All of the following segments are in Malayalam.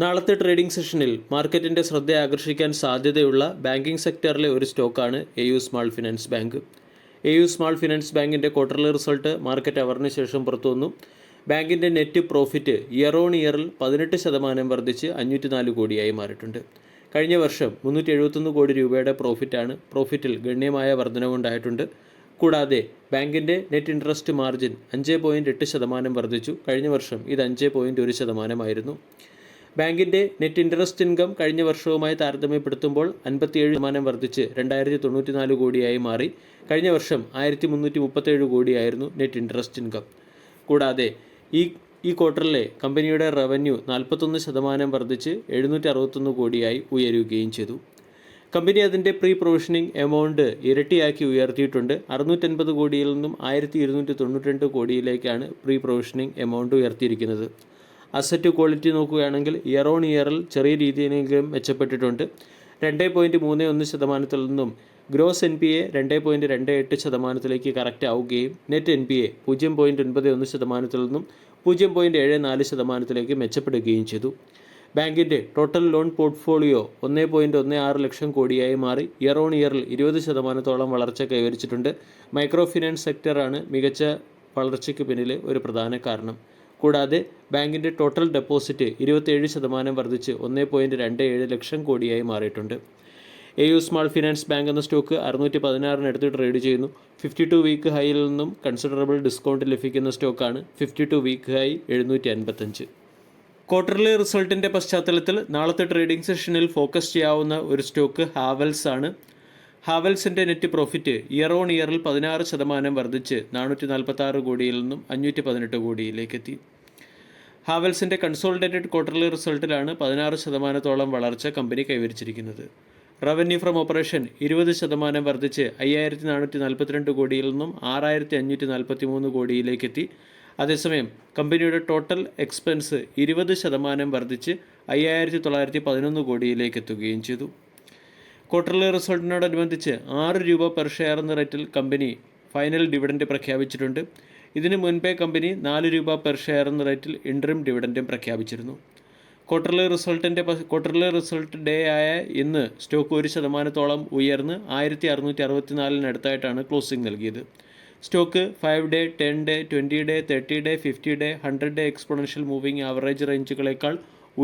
നാളത്തെ ട്രേഡിംഗ് സെഷനിൽ മാർക്കറ്റിന്റെ ശ്രദ്ധ ആകർഷിക്കാൻ സാധ്യതയുള്ള ബാങ്കിംഗ് സെക്ടറിലെ ഒരു സ്റ്റോക്കാണ് A U small finance bank. A U small finance ബാങ്കിന്റെ ക്വാർട്ടർലി റിസൾട്ട് മാർക്കറ്റ് അവറിന് ശേഷം പുറത്തുവന്നു ബാങ്കിന്റെ നെറ്റ് പ്രോഫിറ്റ് ഇയർ ഓൺ ഇയറിൽ പതിനെട്ട് ശതമാനം വർദ്ധിച്ച് അഞ്ഞൂറ്റി നാല് കോടിയായി മാറിയിട്ടുണ്ട്. കഴിഞ്ഞ വർഷം മുന്നൂറ്റി എഴുപത്തൊന്ന് കോടി രൂപയുടെ പ്രോഫിറ്റാണ് പ്രോഫിറ്റിൽ ഗണ്യമായ വർധനവുണ്ടായിട്ടുണ്ട് കൂടാതെ ബാങ്കിന്റെ നെറ്റ് ഇൻട്രസ്റ്റ് മാർജിൻ അഞ്ച് പോയിന്റ് എട്ട് ശതമാനം വർദ്ധിച്ചു. കഴിഞ്ഞ വർഷം ഇത് അഞ്ച് പോയിന്റ് ഒരു ശതമാനമായിരുന്നു. ബാങ്കിന്റെ നെറ്റ് ഇൻട്രസ്റ്റ് ഇൻകം കഴിഞ്ഞ വർഷവുമായി താരതമ്യപ്പെടുത്തുമ്പോൾ അൻപത്തിയേഴ് ശതമാനം വർദ്ധിച്ച് രണ്ടായിരത്തി തൊണ്ണൂറ്റിനാല് കോടിയായി മാറി. കഴിഞ്ഞ വർഷം ആയിരത്തി മുന്നൂറ്റി മുപ്പത്തേഴ് കോടിയായിരുന്നു നെറ്റ് ഇൻട്രസ്റ്റ് ഇൻകം. കൂടാതെ ഈ ഈ ക്വാർട്ടറിലെ കമ്പനിയുടെ റവന്യൂ നാൽപ്പത്തൊന്ന് ശതമാനം വർദ്ധിച്ച് എഴുന്നൂറ്റി അറുപത്തൊന്ന് കോടിയായി ഉയരുകയും ചെയ്തു. കമ്പനി അതിന്റെ പ്രീ പ്രൊവിഷനിങ് എമൗണ്ട് ഇരട്ടിയാക്കി ഉയർത്തിയിട്ടുണ്ട്. അറുന്നൂറ്റൻപത് കോടിയിൽ നിന്നും ആയിരത്തി ഇരുന്നൂറ്റി തൊണ്ണൂറ്റി രണ്ട് കോടിയിലേക്കാണ് പ്രീ പ്രൊവിഷനിങ് എമൗണ്ട് ഉയർത്തിയിരിക്കുന്നത്. അസറ്റ് ക്വാളിറ്റി നോക്കുകയാണെങ്കിൽ ഇയർ ഓൺ ഇയറിൽ ചെറിയ രീതിയിലെങ്കിലും മെച്ചപ്പെട്ടിട്ടുണ്ട്. രണ്ട് പോയിന്റ് മൂന്ന് ഒന്ന് ശതമാനത്തിൽ നിന്നും ഗ്രോസ് എൻ പി എ രണ്ട് പോയിന്റ് രണ്ട് എട്ട് ശതമാനത്തിലേക്ക് കറക്റ്റ് ആവുകയും നെറ്റ് എൻ പി എ പൂജ്യം പോയിന്റ് ഒൻപത് ഒന്ന് ശതമാനത്തിൽ നിന്നും പൂജ്യം പോയിന്റ് ഏഴ് നാല് ശതമാനത്തിലേക്ക് മെച്ചപ്പെടുകയും ചെയ്തു. ബാങ്കിന്റെ ടോട്ടൽ ലോൺ പോർട്ട്ഫോളിയോ ഒന്ന് പോയിന്റ് ഒന്ന് ആറ് ലക്ഷം കോടിയായി മാറി. ഇയർ ഓൺ ഇയറിൽ ഇരുപത് ശതമാനത്തോളം വളർച്ച കൈവരിച്ചിട്ടുണ്ട്. മൈക്രോ ഫിനാൻസ് സെക്ടറാണ് മികച്ച വളർച്ചയ്ക്ക് പിന്നിലെ ഒരു പ്രധാന കാരണം. കൂടാതെ ബാങ്കിന്റെ ടോട്ടൽ ഡെപ്പോസിറ്റ് ഇരുപത്തേഴ് ശതമാനം വർദ്ധിച്ച് ഒന്നേ പോയിന്റ് രണ്ട് ഏഴ് ലക്ഷം കോടിയായി മാറിയിട്ടുണ്ട്. A U small finance bank എന്ന സ്റ്റോക്ക് അറുന്നൂറ്റി പതിനാറിനടുത്ത് ട്രേഡ് ചെയ്യുന്നു. ഫിഫ്റ്റി ടു വീക്ക് ഹൈയിൽ നിന്നും കൺസിഡറബിൾ ഡിസ്കൗണ്ട് ലഭിക്കുന്ന സ്റ്റോക്കാണ് ഫിഫ്റ്റി ടു വീക്ക് ഹൈ എഴുന്നൂറ്റി അൻപത്തഞ്ച് ക്വാർട്ടർലി റിസൾട്ടിന്റെ പശ്ചാത്തലത്തിൽ നാളത്തെ ട്രേഡിംഗ് സെഷനിൽ ഫോക്കസ് ചെയ്യാവുന്ന ഒരു സ്റ്റോക്ക് ഹാവൽസ് ആണ്. ഹാവൽസിന്റെ നെറ്റ് പ്രോഫിറ്റ് ഇയർ ഓൺ ഇയറിൽ പതിനാറ് ശതമാനം വർദ്ധിച്ച് നാനൂറ്റി നാൽപ്പത്തി ആറ് കോടിയിൽ നിന്നും അഞ്ഞൂറ്റി പതിനെട്ട് കോടിയിലേക്ക് എത്തി. ഹാവൽസിന്റെ കൺസോളിഡേറ്റഡ് ക്വാർട്ടർലി റിസൾട്ടിലാണ് പതിനാറ് ശതമാനത്തോളം വളർച്ച കമ്പനി കൈവരിച്ചിരിക്കുന്നത്. റവന്യൂ ഫ്രം ഓപ്പറേഷൻ ഇരുപത് ശതമാനം വർദ്ധിച്ച് അയ്യായിരത്തി നാനൂറ്റി നാൽപ്പത്തിരണ്ട് കോടിയിൽ നിന്നും ആറായിരത്തി അഞ്ഞൂറ്റി നാൽപ്പത്തി മൂന്ന് കോടിയിലേക്ക് എത്തി. അതേസമയം കമ്പനിയുടെ ടോട്ടൽ എക്സ്പെൻസ് ഇരുപത് ശതമാനം വർദ്ധിച്ച് അയ്യായിരത്തി തൊള്ളായിരത്തി പതിനൊന്ന് കോടിയിലേക്ക് എത്തുകയും ചെയ്തു. ക്വാർട്ടർലി റിസൾട്ടിനോടനുബന്ധിച്ച് ആറ് രൂപ പെർ ഷെയർ എന്ന റേറ്റിൽ കമ്പനി ഫൈനൽ ഡിവിഡൻഡ് പ്രഖ്യാപിച്ചിട്ടുണ്ട്. ഇതിന് മുൻപേ കമ്പനി നാല് രൂപ പെർ ഷെയർ എന്ന റേറ്റിൽ ഇൻട്രീം ഡിവിഡൻഡും പ്രഖ്യാപിച്ചിരുന്നു. ക്വാർട്ടർലി റിസൾട്ടിന്റെ ക്വാർട്ടർലി റിസൾട്ട് ഡേ ആയ ഇന്ന് സ്റ്റോക്ക് ഒരു ശതമാനത്തോളം ഉയർന്ന് ആയിരത്തി അറുന്നൂറ്റി അറുപത്തിനാലിനടുത്തായിട്ടാണ് ക്ലോസിംഗ് നൽകിയത് stock five day ten day twenty day thirty day fifty day hundred day exponential moving average റേഞ്ചുകളേക്കാൾ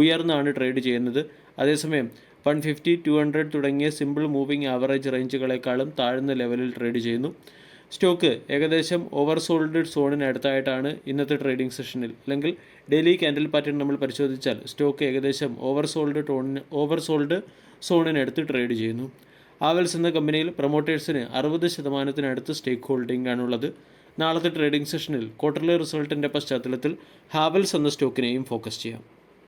ഉയർന്നാണ് ട്രേഡ് ചെയ്യുന്നത്. അതേസമയം വൺ ഫിഫ്റ്റി ടു ഹൺഡ്രഡ് തുടങ്ങിയ സിമ്പിൾ മൂവിംഗ് ആവറേജ് റേഞ്ചുകളെക്കാളും താഴ്ന്ന ലെവലിൽ ട്രേഡ് ചെയ്യുന്നു. സ്റ്റോക്ക് ഏകദേശം ഓവർ സോൾഡ് സോണിനടുത്തായിട്ടാണ് ഇന്നത്തെ ട്രേഡിംഗ് സെഷനിൽ. അല്ലെങ്കിൽ ഡെയിലി കാൻഡിൽ പാറ്റേൺ നമ്മൾ പരിശോധിച്ചാൽ സ്റ്റോക്ക് ഏകദേശം ഓവർ സോൾഡ് ടോണിന് ഓവർ സോൾഡ് സോണിനടുത്ത് ട്രേഡ് ചെയ്യുന്നു. ആവൽസ് എന്ന കമ്പനിയിൽ പ്രൊമോട്ടേഴ്സിന് അറുപത് ശതമാനത്തിനടുത്ത് സ്റ്റേക്ക് ഹോൾഡിംഗ് ആണുള്ളത്. നാളത്തെ ട്രേഡിംഗ് സെഷനിൽ ക്വാർട്ടർലി റിസൾട്ടിന്റെ പശ്ചാത്തലത്തിൽ ഹാവൽസ് എന്ന സ്റ്റോക്കിനെയും ഫോക്കസ് ചെയ്യാം.